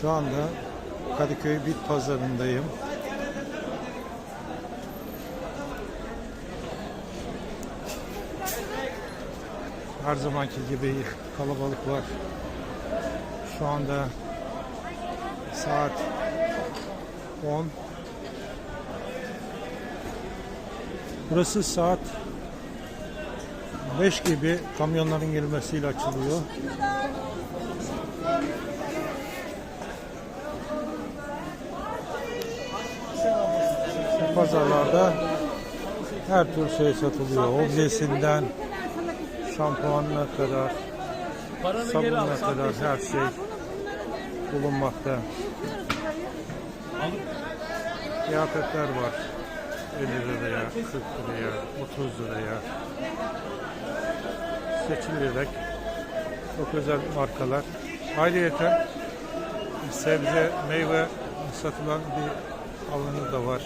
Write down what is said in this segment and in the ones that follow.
Şu anda Kadıköy Bit Pazarı'ndayım. Her zamanki gibi kalabalık var. Şu anda saat 10. Burası saat 5 gibi kamyonların gelmesiyle açılıyor. Pazarlarda her tür şey satılıyor. Objesinden şampuanına kadar, sabununa kadar her şey bulunmakta. Kıyafetler var. 50 liraya, 40 liraya, 30 liraya seçilerek çok özel markalar. Ayrıca sebze, meyve satılan bir alanı da var.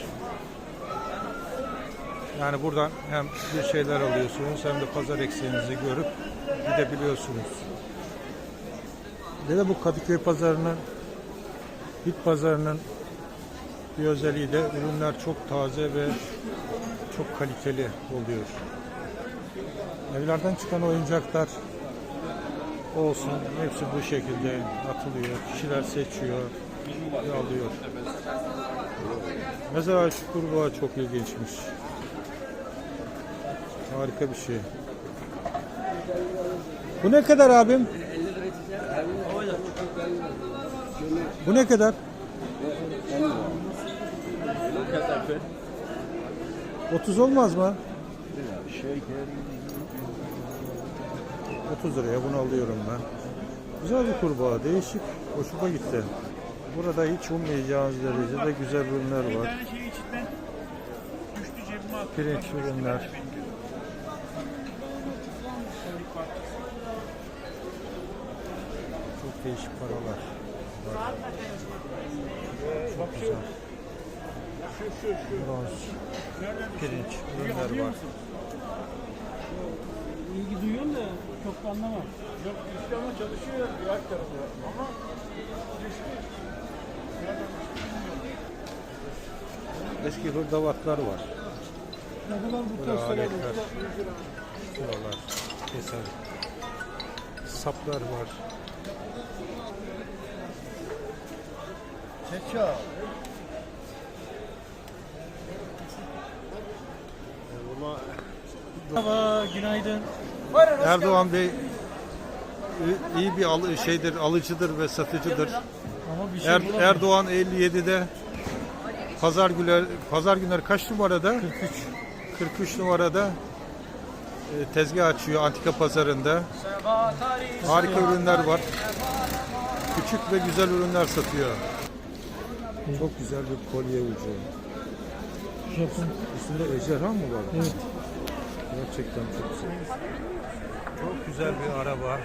Yani buradan hem bir şeyler alıyorsunuz hem de pazar eksiğinizi görüp gidebiliyorsunuz. Bir de bu Kadıköy pazarının bit pazarının bir özelliği de ürünler çok taze ve çok kaliteli oluyor. Evlerden çıkan oyuncaklar olsun hepsi bu şekilde atılıyor. Kişiler seçiyor ve alıyor. Mesela şu kurbağa çok ilginçmiş. Harika bir şey. Bu ne kadar abim? Bu ne kadar? 30 olmaz mı? 30 liraya bunu alıyorum ben. Güzel bir kurbağa, değişik. Hoşuma gitti. Burada hiç ummayacağınız derecede güzel ürünler var. Pirinç ürünler. Çok değişik paralar. var. Çok güzel. Bronz, pirinç ürünler var. İlgi duyuyorum da çok da anlamam. Yok işte ama çalışıyor diğer tarafı. Ama Eski hırdavatlar var. ne kadar bu aletler. Şuralar, keser. Saplar var. Çeça. Merhaba, günaydın. Erdoğan Bey iyi bir alı, şeydir, alıcıdır ve satıcıdır. Ama bir şey Er, bulamadım. Erdoğan 57'de pazar günleri pazar günleri kaç numarada? 43. 43 numarada tezgah açıyor antika pazarında. Harika ürünler var. Küçük ve güzel ürünler satıyor. Çok güzel bir kolye ucu. Japon. Üstünde ejderha mı var? Evet. Gerçekten çok güzel. Çok güzel bir araba.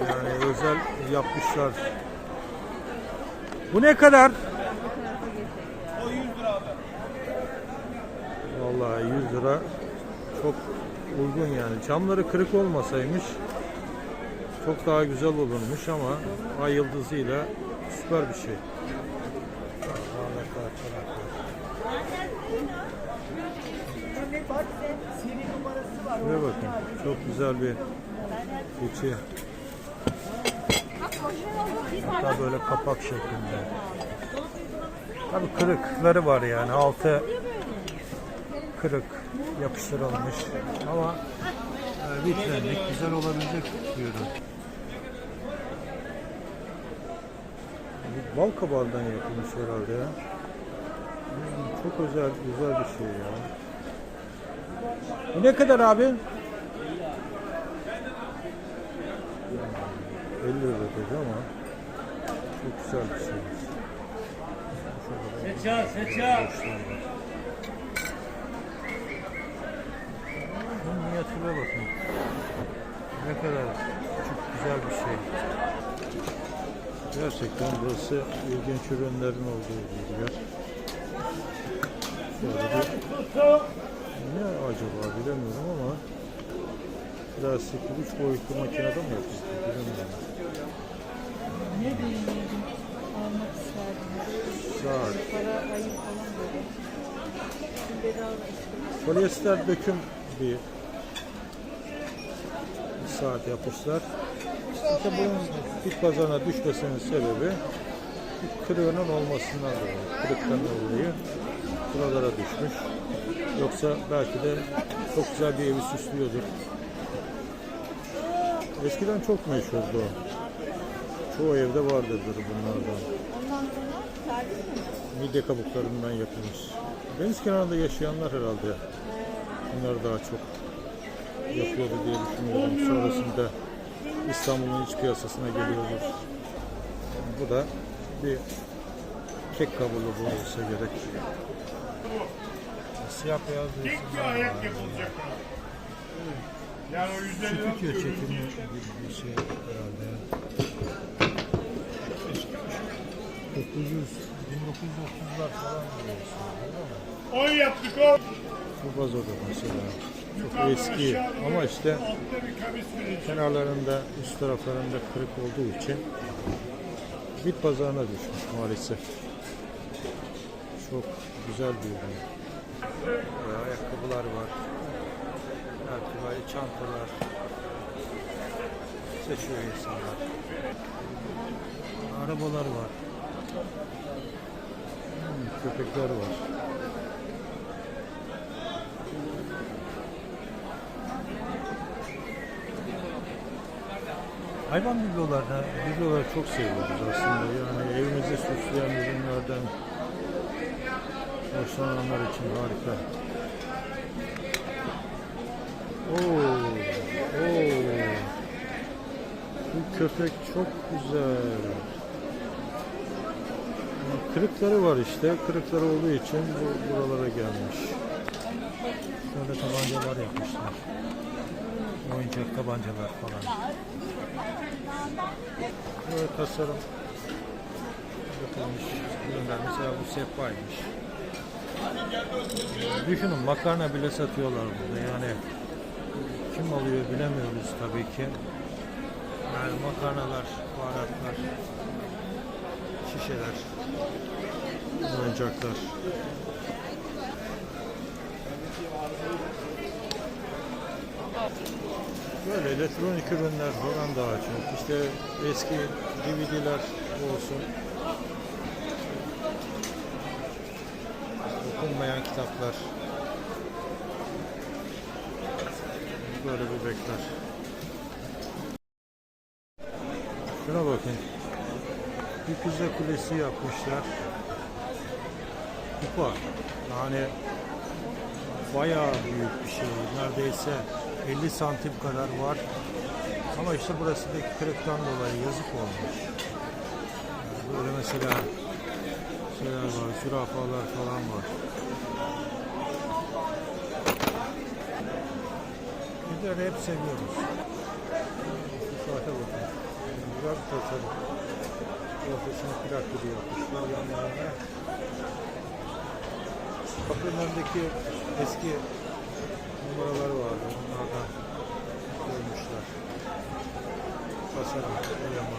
Yani özel yapmışlar. Bu ne kadar? O 100 lira abi. Vallahi 100 lira çok uygun yani. Camları kırık olmasaymış çok daha güzel olurmuş ama ay yıldızıyla süper bir şey. Şuraya bakın. Çok güzel bir keçi. Hatta böyle kapak şeklinde. Tabii kırıkları var yani. Altı kırık yapıştırılmış ama e, vitrinlik güzel olabilecek bir ürün. Bu Bal kabağından yapılmış herhalde ya. Hmm, Çok özel, güzel bir şey ya. Bu ne kadar abi? 50 lira dedi ama çok güzel bir şey. Seça, seça. Bakın minyatüre bakın. Ne kadar çok güzel bir şey. Gerçekten burası ilginç ürünlerin olduğu bir yer. Ne acaba bilemiyorum ama plastik üç boyutlu makinede mi yok işte. Ne bilmiyorum almak isterdim. Para ayıp falan böyle. Polyester döküm bir saat yapmışlar. İşte bunun bit pazarına düşmesinin sebebi kırığının olmasından dolayı. Kırıktan dolayı buralara düşmüş. Yoksa belki de çok güzel bir evi süslüyordur. Eskiden çok meşhurdu o. Çoğu evde vardır bunlardan. Midye kabuklarından yapılmış. Deniz kenarında yaşayanlar herhalde bunları daha çok yapıyordu diye düşünüyorum. Sonrasında İstanbul'un iç piyasasına geliyordur. Bu da bir kek kabuğu bu olsa gerek. Siyah beyaz resimler var. Yani o yüzde Stüdyo çekimi gibi bir şey herhalde. 900, 1930'lar falan diyorsun. 10 yaptık o. Bu vazoda mesela. Çok eski ama işte kenarlarında, üst taraflarında kırık olduğu için bit pazarına düşmüş maalesef. Çok güzel bir ürün. Böyle ayakkabılar var. Ayakkabılar, çantalar. Seçiyor insanlar. Arabalar var. Hmm, köpekler var. Hayvan biblolarına, bibloları çok seviyoruz aslında. Yani evimizi süsleyen ürünlerden hoşlananlar için harika. Oo, oo. Bu köpek çok güzel. Kırıkları var işte. Kırıkları olduğu için bu buralara gelmiş. Şöyle tabancalar yapmışlar. Oyuncak tabancalar falan. Böyle tasarım yapılmış ürünler. Mesela bu sehpaymış. Düşünün makarna bile satıyorlar burada. Yani kim alıyor bilemiyoruz tabii ki. Yani makarnalar, baharatlar, şişeler, oyuncaklar. Böyle elektronik ürünler falan daha çok. İşte eski DVD'ler olsun. Okunmayan kitaplar. Böyle bebekler. Şuna bakın. Bir pizza kulesi yapmışlar. Kupa. Yani bayağı büyük bir şey. Neredeyse 50 santim kadar var. Ama işte burasındaki kırıktan dolayı yazık olmuş. Böyle mesela şeyler var, zürafalar falan var. Bizleri hep seviyoruz. Şu saate bakın. Güzel bir tasarım. Ortasına plak gibi yapmışlar yanlarına. Kapının önündeki eski numaralar vardı. Onlardan koymuşlar. Tasarım, boyama.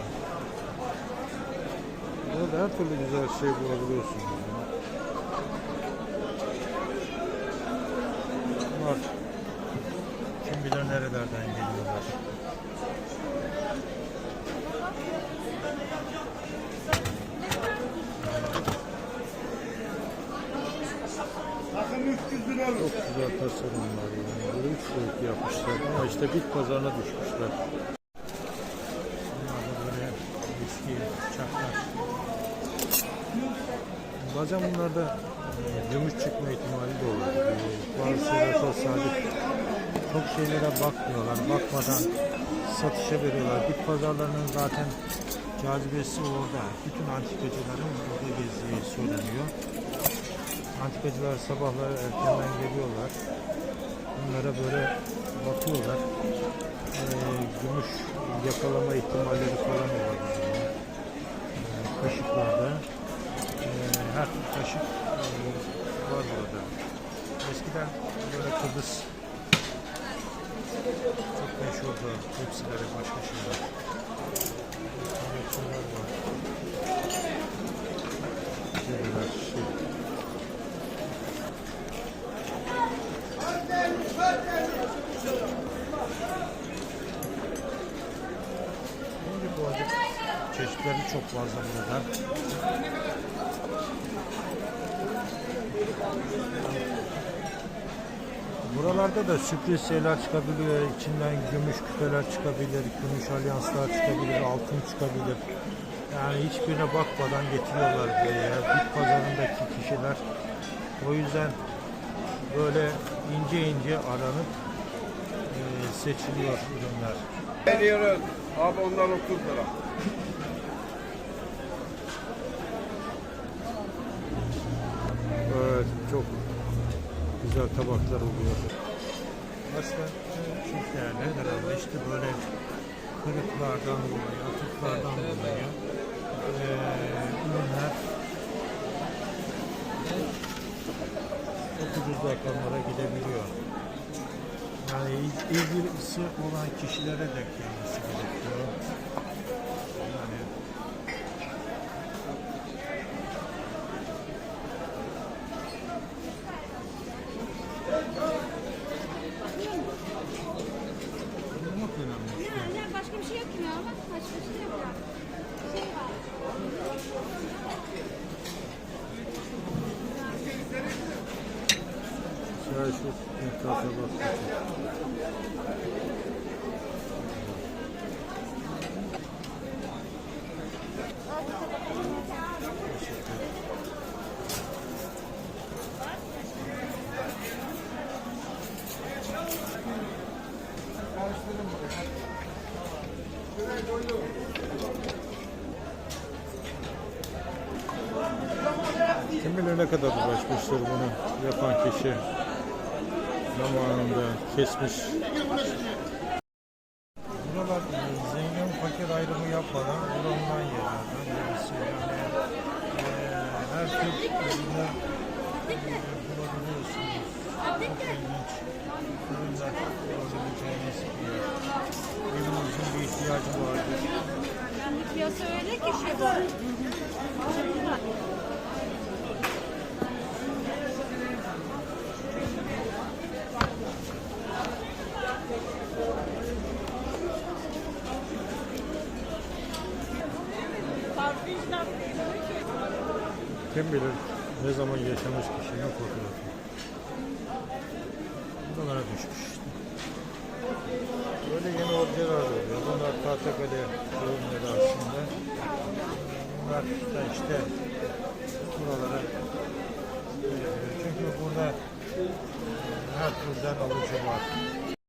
Burada her türlü güzel şey bulabiliyorsunuz. Bunlar kim bilir nerelerden geliyorlar. Takım 300 lira olur. Çok güzel tasarımlar yani. Boyutlu yapmışlar ama işte bit pazarına düşmüşler. Bunlar da böyle eski çaklar. Bazen bunlarda e, gümüş çıkma ihtimali de olur. E, Bazı şeyler tesadüf. Çok şeylere bakmıyorlar. Bakmadan satışa veriyorlar. Bit pazarlarının zaten cazibesi orada. Bütün antikacıların orada gezdiği söyleniyor. Antikacılar sabahları erkenden geliyorlar. Bunlara böyle bakıyorlar. Ee, gümüş yakalama ihtimalleri falan var. Ee, kaşıklarda. Ee, her kaşık e, var burada. Eskiden böyle Kıbrıs çok meşhurdu. Tepsileri başka şeyler. Koleksiyonlar var. Şeyler, şey. Çeşitleri çok fazla burada. Buralarda da sürpriz şeyler çıkabiliyor. İçinden gümüş küpeler çıkabilir, gümüş alyanslar çıkabilir, altın çıkabilir. Yani hiçbirine bakmadan getiriyorlar buraya. Bit pazarındaki kişiler. O yüzden böyle ince ince aranıp e, seçiliyor ürünler. Veriyoruz. Abi onlar 30 lira. Evet, çok güzel tabaklar oluyor. Aslında çok değerli herhalde işte böyle kırıklardan dolayı, atıklardan dolayı eee ürünler çok ucuz rakamlara gidebiliyor. Yani il- ilgisi olan kişilere de kendisi gerekiyor. Yani bulmak önemli işte. Yani başka bir şey yok ki ya ama başka bir şey yok ya. Şey var. Şöyle şu etrafa bak. Kim bilir ne kadar uğraşmıştır bunu yapan kişi. Zamanında kesmiş. Buralar zengin fakir ayrımı yapmadan kullanılan yerlerden birisi. Yani e, her tür ürünü e, bulabiliyorsunuz. Çok ilginç ürünler bulabileceğiniz bir yer. Evinizin bir ihtiyacı vardır. Yani piyasa öyle ki şey var. Kim bilir ne zaman yaşamış kişinin fotoğrafı. Buralara düşmüş işte. Böyle yeni objeler oluyor. Bunlar Tahtakale ürünleri aslında. Bunlar da işte buralara. Çünkü burada her türden alıcı var.